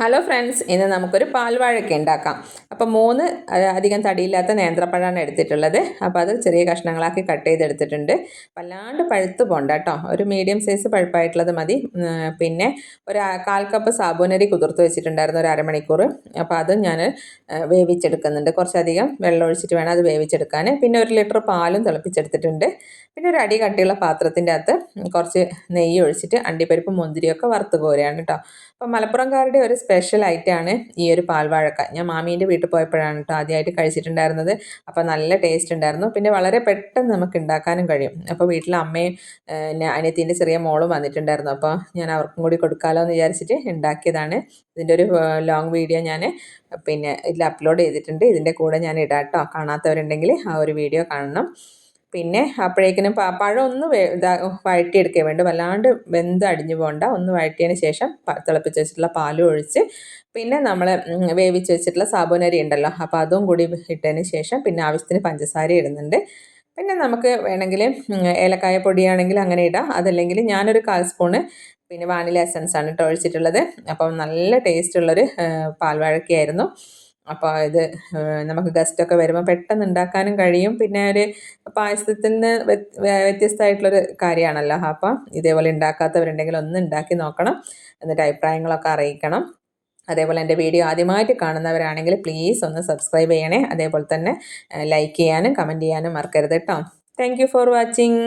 Hello friends ഇന്ന് നമുക്കൊരു പാൽവാഴയ്ക്ക ഉണ്ടാക്കാം. അപ്പോൾ മൂന്ന് അധികം തടിയില്ലാത്ത നേന്ത്രപ്പഴമാണ് എടുത്തിട്ടുള്ളത്. അപ്പോൾ അത് ചെറിയ കഷ്ണങ്ങളാക്കി കട്ട് ചെയ്തെടുത്തിട്ടുണ്ട്. വല്ലാണ്ട് പഴുത്ത് പോണ്ട കേട്ടോ. ഒരു മീഡിയം സൈസ് പഴുപ്പായിട്ടുള്ളത് മതി. പിന്നെ ഒരു കാൽ കപ്പ് സാബൂനരി കുതിർത്ത് വെച്ചിട്ടുണ്ടായിരുന്നു ഒരു അരമണിക്കൂർ. അപ്പോൾ അത് ഞാൻ വേവിച്ചെടുക്കുന്നുണ്ട്. കുറച്ചധികം വെള്ളം ഒഴിച്ചിട്ട് വേണം അത് വേവിച്ചെടുക്കാൻ. പിന്നെ ഒരു ലിറ്റർ പാലും തിളപ്പിച്ചെടുത്തിട്ടുണ്ട്. പിന്നെ ഒരു അടി കട്ടിയുള്ള പാത്രത്തിന്റെ അകത്ത് കുറച്ച് നെയ്യ് ഒഴിച്ചിട്ട് അണ്ടിപ്പരിപ്പ് മുന്തിരിയൊക്കെ വറുത്ത് കോരുകയാണ് കേട്ടോ. അപ്പോൾ മലപ്പുറംകാരുടെ ഒരു സ്പെഷ്യൽ ഐറ്റമാണ് ഈ ഒരു പാൽവാഴക്ക. ഞാൻ മാമീന്റെ വീട്ടിൽ പോയപ്പോഴാണ് കേട്ടോ ആദ്യമായിട്ട് കഴിച്ചിട്ടുണ്ടായിരുന്നത്. അപ്പോൾ നല്ല ടേസ്റ്റ് ഉണ്ടായിരുന്നു. പിന്നെ വളരെ പെട്ടെന്ന് നമുക്ക് ഉണ്ടാക്കാനും കഴിയും. അപ്പോൾ വീട്ടിൽ അമ്മയും അനിയത്തിന്റെ ചെറിയ മോളും വന്നിട്ടുണ്ടായിരുന്നു. അപ്പോൾ ഞാൻ അവർക്കും കൂടി കൊടുക്കാമല്ലോ എന്ന് വിചാരിച്ചിട്ട് ഉണ്ടാക്കിയതാണ് ഇതിന്റെ ഒരു ലോങ് വീഡിയോ ഞാൻ പിന്നെ ഇതിൽ അപ്ലോഡ് ചെയ്തിട്ടുണ്ട്. ഇതിന്റെ കൂടെ ഞാൻ ഇടാം കേട്ടോ കാണാത്തവരുണ്ടെങ്കിൽ ആ ഒരു വീഡിയോ കാണണം. പിന്നെ അപ്പോഴേക്കിനും പഴം ഒന്ന് ഇതാ വഴറ്റിയെടുക്കുക വേണ്ട. വല്ലാണ്ട് വെന്ത് അടിഞ്ഞു പോകണ്ട ഒന്ന് വഴറ്റിയതിന് ശേഷം തിളപ്പിച്ച് വെച്ചിട്ടുള്ള പാലും ഒഴിച്ച് പിന്നെ നമ്മൾ വേവിച്ച് വെച്ചിട്ടുള്ള സാബുനരി ഉണ്ടല്ലോ. അപ്പോൾ അതും കൂടി ഇട്ടതിന് ശേഷം പിന്നെ ആവശ്യത്തിന് പഞ്ചസാര ഇടുന്നുണ്ട്. പിന്നെ നമുക്ക് വേണമെങ്കിൽ ഏലക്കായ പൊടിയാണെങ്കിൽ അങ്ങനെ ഇടാം. അതല്ലെങ്കിൽ ഞാനൊരു കാൽ സ്പൂണ് പിന്നെ വാനില എസൻസ് ആണ് കേട്ടോ ഒഴിച്ചിട്ടുള്ളത്. അപ്പം നല്ല ടേസ്റ്റുള്ളൊരു പാൽവാഴക്കയായിരുന്നു അപ്പോൾ ഇത് നമുക്ക് ഗസ്റ്റൊക്കെ വരുമ്പോൾ പെട്ടെന്ന് ഉണ്ടാക്കാനും കഴിയും. പിന്നെ ഒരു പായസത്തിൽ നിന്ന് വ്യത്യസ്തമായിട്ടുള്ളൊരു കാര്യമാണല്ലോ. അപ്പം ഇതേപോലെ ഉണ്ടാക്കാത്തവരുണ്ടെങ്കിൽ ഒന്ന് ഉണ്ടാക്കി നോക്കണം. എന്നിട്ട് അഭിപ്രായങ്ങളൊക്കെ അറിയിക്കണം. അതേപോലെ എന്റെ വീഡിയോ ആദ്യമായിട്ട് കാണുന്നവരാണെങ്കിൽ പ്ലീസ് ഒന്ന് സബ്സ്ക്രൈബ് ചെയ്യണേ. അതേപോലെ തന്നെ ലൈക്ക് ചെയ്യാനും കമന്റ് ചെയ്യാനും മറക്കരുത് കേട്ടോ. Thank for watching.